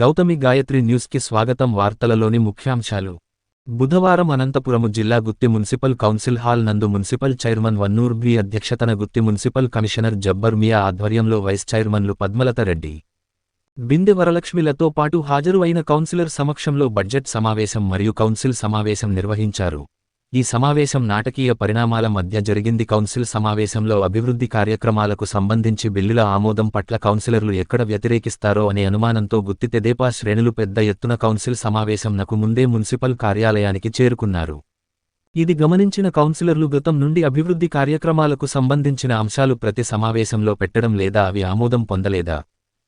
గౌతమి గాయత్రి న్యూస్కి స్వాగతం వార్తలలోని ముఖ్యాంశాలు. బుధవారం అనంతపురము జిల్లా గుత్తి మున్సిపల్ కౌన్సిల్ హాల్ నందు మున్సిపల్ చైర్మన్ వన్నూర్ బి అధ్యక్షతన గుత్తి మున్సిపల్ కమిషనర్ జబ్బర్ మియా ఆధ్వర్యంలో వైస్ చైర్మన్లు పద్మలత రెడ్డి. బిందె వరలక్ష్మిలతో పాటు హాజరు అయిన కౌన్సిలర్ సమక్షంలో బడ్జెట్ సమావేశం మరియు కౌన్సిల్ సమావేశం నిర్వహించారు. ఈ సమావేశం నాటకీయ పరిణామాల మధ్య జరిగింది. కౌన్సిల్ సమావేశంలో అభివృద్ధి కార్యక్రమాలకు సంబంధించి బిల్లుల ఆమోదం పట్ల కౌన్సిలర్లు ఎక్కడ వ్యతిరేకిస్తారో అనే అనుమానంతో గుత్తితెదేపా శ్రేణులు పెద్ద ఎత్తున కౌన్సిల్ సమావేశంనకు ముందే మున్సిపల్ కార్యాలయానికి చేరుకున్నారు. ఇది గమనించిన కౌన్సిలర్లు గతం నుండి అభివృద్ధి కార్యక్రమాలకు సంబంధించిన అంశాలు ప్రతి సమావేశంలో పెట్టడం లేదా అవి ఆమోదం పొందలేదా?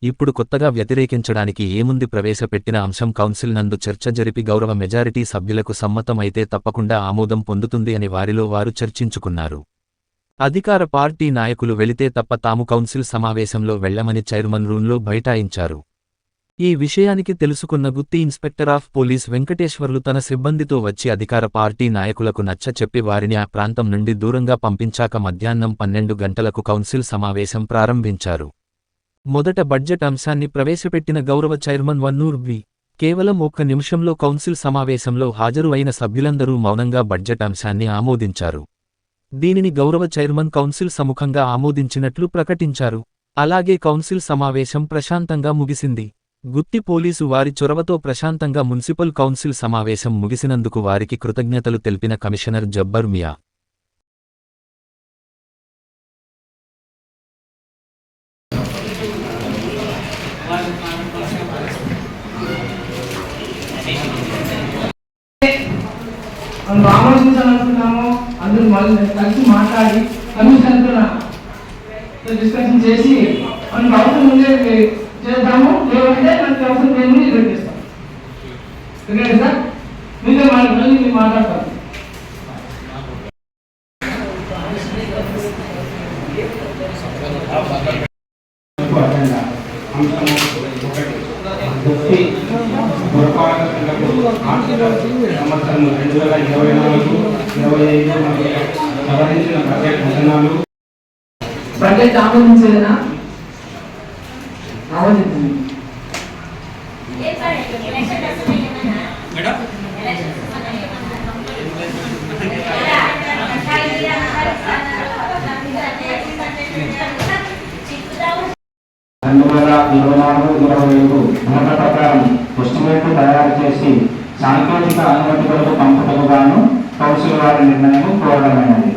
ఇప్పుడు కొత్తగా వ్యతిరేకించడానికి ఏముంది ప్రవేశపెట్టిన అంశం కౌన్సిల్ నందు చర్చ జరిపి గౌరవ మెజారిటీ సభ్యులకు సమ్మతమైతే తప్పకుండా ఆమోదం పొందుతుంది అని వారిలో వారు చర్చించుకున్నారు. అధికార పార్టీ నాయకులు వెళితే తప్ప తాము కౌన్సిల్ సమావేశంలో వెళ్ళమని చైర్మన్ రూంలో బైఠాయించారు. ఈ విషయానికి తెలుసుకున్న Gooty inspector of police Venkateswarlu తన సిబ్బందితో వచ్చి అధికార పార్టీ నాయకులకు నచ్చ చెప్పి వారిని ఆ ప్రాంతం నుండి దూరంగా పంపించాక మధ్యాహ్నం పన్నెండు గంటలకు కౌన్సిల్ సమావేశం ప్రారంభించారు. మొదట బడ్జెట్ అంశాన్ని ప్రవేశపెట్టిన గౌరవ చైర్మన్ వన్నూర్ వి. కేవలం ఒక్క నిమిషంలో కౌన్సిల్ సమావేశంలో హాజరు అయిన సభ్యులందరూ మౌనంగా బడ్జెట్ అంశాన్ని ఆమోదించారు. దీనిని గౌరవ చైర్మన్ కౌన్సిల్ సముఖంగా ఆమోదించినట్లు ప్రకటించారు. అలాగే కౌన్సిల్ సమావేశం ప్రశాంతంగా ముగిసింది. గుత్తి పోలీసు వారి చొరవతో ప్రశాంతంగా మున్సిపల్ కౌన్సిల్ సమావేశం ముగిసినందుకు వారికి కృతజ్ఞతలు తెలిపిన కమిషనర్ జబ్బర్ మియా. మనం ఆలోచించాలనుకున్నాము అందరూ మళ్ళీ కలిసి మాట్లాడి కమిషన్ డిస్కషన్ చేసి మనకు అవసరం ఉండే చేద్దాము లేదంటే మనకి అవసరం లేని రిజెక్ట్ చేస్తాం ఓకే సార్? మీతో మళ్ళీ మళ్ళీ మీరు మాట్లాడతారు అజెండా ఒకటి పురపాలకులకు ఆర్థిక సంవత్సరం రెండు వేల ఇరవై నాలుగు ఇరవై ఐదు సవరించిన బడ్జెట్ వచనాలు బడ్జెట్ ఆమోదించేదనా వేల ఇరవై నాలుగు ఇరవై ఐదు నోట ప్రకారం ఎస్టిమేట్లు తయారు చేసి సాంకేతిక అనుమతి కొరకు పంపుటకు గాను కౌన్సిల్ వారి నిర్ణయం కోరడమైనది.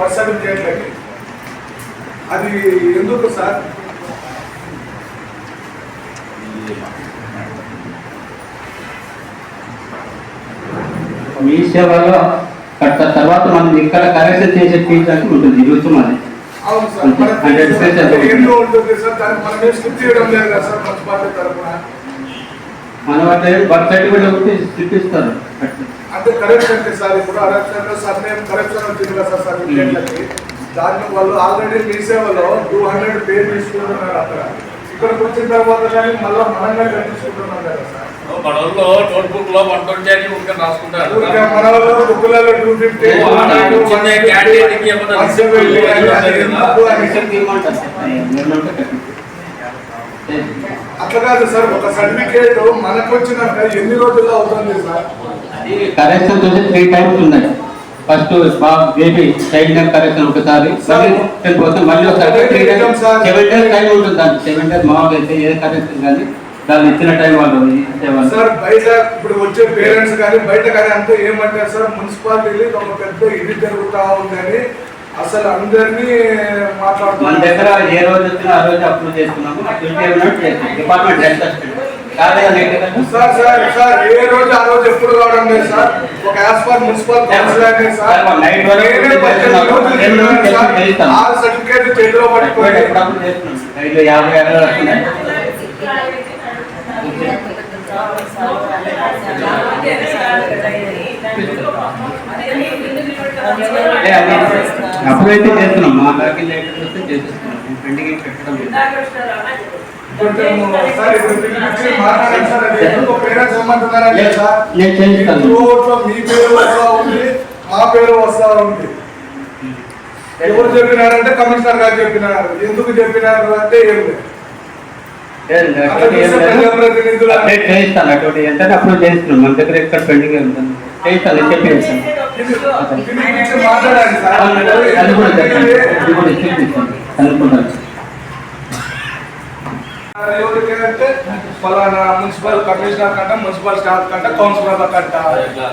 బర్త్ సర్టిఫికేట్లకి అది ఎందుకు సార్? మీ సేవలో కట్ట తర్వాత మనం ఇక్కడ కరెక్షన్ చేసే ఫీజు అంటే ఉంటుంది రుచి దానికి మనం వాటి బర్త్ సర్టిఫికేట్ ఒకటి చూపిస్తారు. అంటే కరెక్షన్ అంటే సార్ ఇప్పుడు అరెక్షన్ సార్ నేను కరెక్షన్ వచ్చింది కదా సార్ సర్టిఫికేట్లకి దాంట్లో వాళ్ళు ఆల్రెడీ మీ సేవలో టూ హండ్రెడ్ పే తీసుకుంటున్నారు అక్కడ. ఇక్కడికి వచ్చిన తర్వాత కానీ మళ్ళీ మనంగా కట్టించుకుంటున్నాం కదా సార్. మనలో నోట్బుక్లో వన్ ట్వంటీ అని రాసుకుంటారు. ఊరికే మన వాళ్ళు బుక్కులలో టూ ఫిఫ్టీ క్యాంటీన్కి ఏమన్నా అట్లా కాదు సార్ ఒక సర్టిఫికేట్ మనకు వచ్చినాక ఎన్ని రోజుల్లో అవుతుంది సార్ అది కరెక్షన్ వచ్చి త్రీ టైమ్స్ ఉన్నాయి first baby child name correction ఒకసారి సార్. టెన్ పర్సెంట్ మళ్ళీ ఒకసారి. సెవెన్ డేస్ టైం ఉంటుంది దానికి సెవెన్ డేస్ మామూలుగా అయితే ఏ కరెక్షన్ కానీ దాన్ని ఇచ్చిన టైం వాళ్ళు సార్ బయట ఇప్పుడు వచ్చే పేరెంట్స్ కానీ బయట కానీ అంతా ఏమంటారు సార్ మున్సిపాలిటీ ఒక పెద్ద ఇది జరుగుతా ఉందని అసలు అందరినీ మన మాట్లాడుతున్నారు దగ్గర ఏ రోజు వచ్చినా ఆ రోజు అప్రూవ్ చేసుకున్నాము. Department health sir sir sir ఏ రోజు ఆ రోజు ఎప్పుడు రావడం లేదు సార్. ఒక యాజ్ పర్ మున్సిపల్ కౌన్సిల్ అనేది సార్ నేనే పద్దెనిమిది రోజులు తిరిగాను సార్. ఆ సర్టిఫికేట్ చేతిలో ఐదు యాభై అప్పుడైతే చేస్తున్నాం. మా లేటర్ వస్తే చేసేస్తున్నాం పెండింగ్ పెట్టడం మీ పేరు వస్తా ఉంది మా పేరు వస్తా ఉంది. ఎవరు చెప్పినారంటే కమిషనర్ గారు చెప్పినారు. ఎందుకు చెప్పినారు అంటే ఏం లేదు లేదు, అక్కడ అటువంటి ఏం చూస్తే లేదు. ప్రజాప్రతినిధులు అప్డేట్ చేయిస్తాను అటువంటి ఎంత అప్పుడు చేస్తున్నాం మన దగ్గర ఎక్కడ పెండింగ్ ఉంటుంది చేయిస్తాను సార్ అది కూడా కూడా చూపిస్తాను ఫలానా మున్సిపల్ కమిషనర్ కంట మున్సిపల్ స్టాఫ్ కంట కౌన్సిలర్ కంట. విధంగా